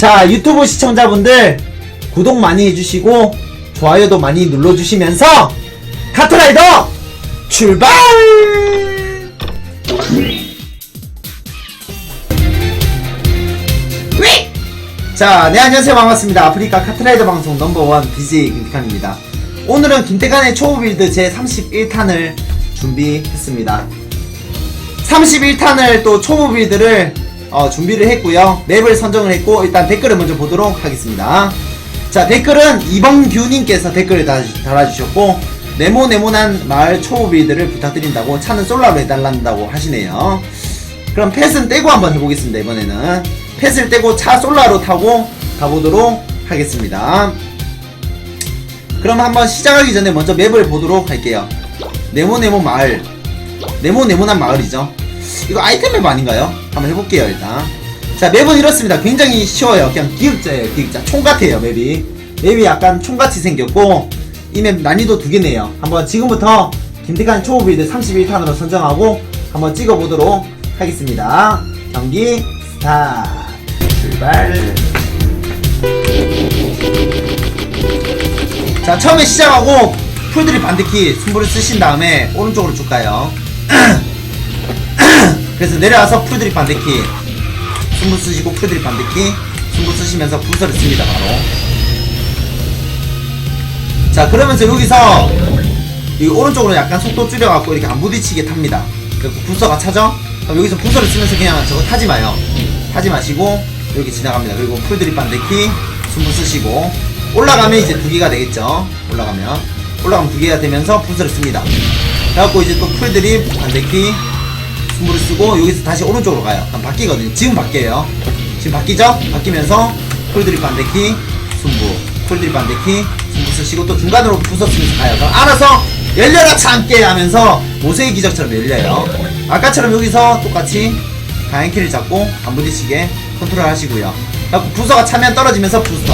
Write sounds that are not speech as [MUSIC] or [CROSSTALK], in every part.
자, 유튜브 시청자분들 구독 많이 해주시고 좋아요도 많이 눌러주시면서 카트라이더 출발! 위! 자, 네, 안녕하세요. 반갑습니다. 아프리카 카트라이더 방송 넘버원 BJ 김태칸입니다. 오늘은 김태칸의 초보 빌드 제 31탄을 준비했습니다. 31탄을 또 초보 빌드를 어, 준비를 했고요. 맵을 선정을 했고 일단 댓글을 먼저 보도록 하겠습니다. 자 댓글은 이범규님께서 댓글을 달- 달아주셨고 네모네모난 마을 초보 빌드를 부탁드린다고 차는 솔라로 해달란다고 하시네요. 그럼 펫은 떼고 한번 해보겠습니다. 이번에는 펫을 떼고 차 솔라로 타고 가보도록 하겠습니다. 그럼 한번 시작하기 전에 먼저 맵을 보도록 할게요. 네모네모 마을 네모네모난 마을이죠. 이거 아이템 맵 아닌가요? 한번 해볼게요 일단. 자 맵은 이렇습니다. 굉장히 쉬워요. 그냥 기획자예요 기획자. 총 같아요 맵이. 맵이 약간 총같이 생겼고 이 맵 난이도 두 개네요. 한번 지금부터 김태칸 초보 빌드 31탄으로 선정하고 한번 찍어보도록 하겠습니다. 경기 스타트. 출발. 자 처음에 시작하고 풀들이 반드키 승부를 쓰신 다음에 오른쪽으로 쭉 가요 [CLEARS THROAT] [CLEARS THROAT] 그래서 내려와서 풀드립 반대키. 숨부 쓰시고 풀드립 반대키. 숨부 쓰시면서 부서를 씁니다 바로. 자 그러면서 여기서 이 오른쪽으로 약간 속도 줄여갖고 이렇게 안 부딪히게 탑니다. 그리고 부서가 차죠? 그럼 여기서 부서를 쓰면서 그냥 저거 타지 마요. 타지 마시고 이렇게 지나갑니다. 그리고 풀드립 반대키 숨부 쓰시고. 올라가면 이제 두 개가 되겠죠? 올라가면. 올라가면 두 개가 되면서 부서를 씁니다. 그래갖고 이제 또 풀드립 반대키 승부를 쓰고 여기서 다시 오른쪽으로 가요. 그럼 바뀌거든요. 지금 바뀌어요. 지금 바뀌죠? 바뀌면서 풀드립 반대키 승부 풀드립 반대키 승부 쓰시고 또 중간으로 부서 쓰면서 가요. 그럼 알아서 열려라 참게 하면서 모세의 기적처럼 열려요. 아까처럼 여기서 똑같이 다행키를 잡고 안 부딪히게 컨트롤 하시고요. 부서가 차면 떨어지면서 부스터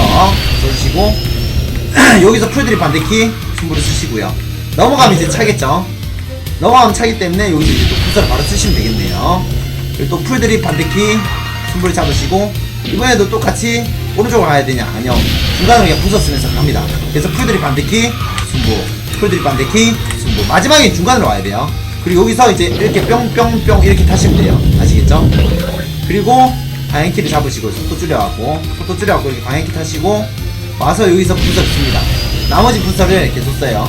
써주시고 [CLEARS THROAT] 여기서 풀드립 반대키 승부를 쓰시고요. 넘어가면 이제 차겠죠? 넘어가면 차기 때문에 여기서 이제 또 부서를 바로 쓰시면 되겠네요. 그리고 또 풀드립 반대키 승부를 잡으시고 이번에도 똑같이 오른쪽으로 가야 되냐? 아니요. 중간으로 그냥 부서 쓰면서 갑니다. 그래서 풀드립 반대키 승부, 풀드립 반대키 승부. 마지막에 중간으로 와야 돼요. 그리고 여기서 이제 이렇게 뿅뿅뿅 이렇게 타시면 돼요. 아시겠죠? 그리고 방향키를 잡으시고 속도 줄여갖고 속도 줄여갖고 이렇게 방향키 타시고 와서 여기서 부서를 씁니다. 나머지 부서를 계속 써요.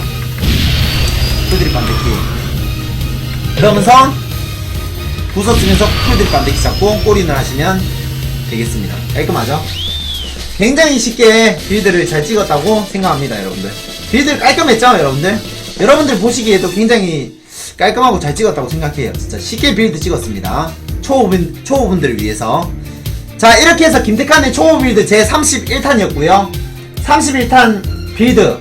풀드립 반대키 그러면서 부서 쓰면서 풀들 반대기 잡고 꼬리를 하시면 되겠습니다. 깔끔하죠? 굉장히 쉽게 빌드를 잘 찍었다고 생각합니다, 여러분들. 빌드 깔끔했죠, 여러분들? 여러분들 보시기에도 굉장히 깔끔하고 잘 찍었다고 생각해요. 진짜 쉽게 빌드 찍었습니다. 초보분, 초보분들을 위해서. 자, 이렇게 해서 김태칸의 초보 빌드 제 31탄이었고요. 31탄 빌드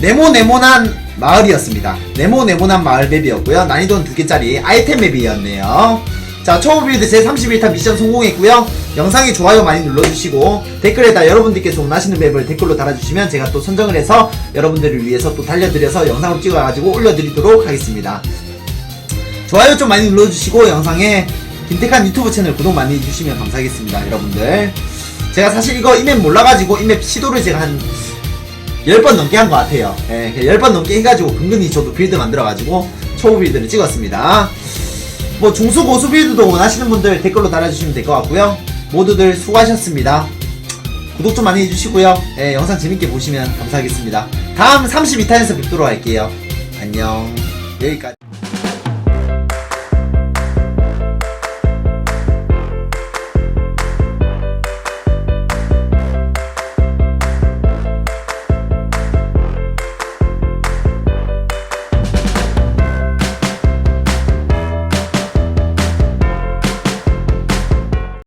네모네모난 마을이었습니다. 네모 네모난 마을 맵이었고요. 난이도는 두 개짜리 아이템 맵이었네요. 자, 초보 빌드 제 31탄 미션 성공했고요. 영상에 좋아요 많이 눌러주시고 댓글에다 여러분들께서 원하시는 맵을 댓글로 달아주시면 제가 또 선정을 해서 여러분들을 위해서 또 달려드려서 영상을 찍어가지고 올려드리도록 하겠습니다. 좋아요 좀 많이 눌러주시고 영상에 김태칸 유튜브 채널 구독 많이 해주시면 감사하겠습니다 여러분들 제가 사실 이거 이맵 몰라가지고 이맵 시도를 제가 한 10번 넘게 한 것 같아요. 예, 10번 넘게 해가지고 근근히 저도 빌드 만들어가지고 초보 빌드를 찍었습니다. 뭐 중수 고수 빌드도 원하시는 분들 댓글로 달아주시면 될 것 같고요. 모두들 수고하셨습니다. 구독 좀 많이 해주시고요. 예, 영상 재밌게 보시면 감사하겠습니다. 다음 32탄에서 뵙도록 할게요. 안녕. 여기까지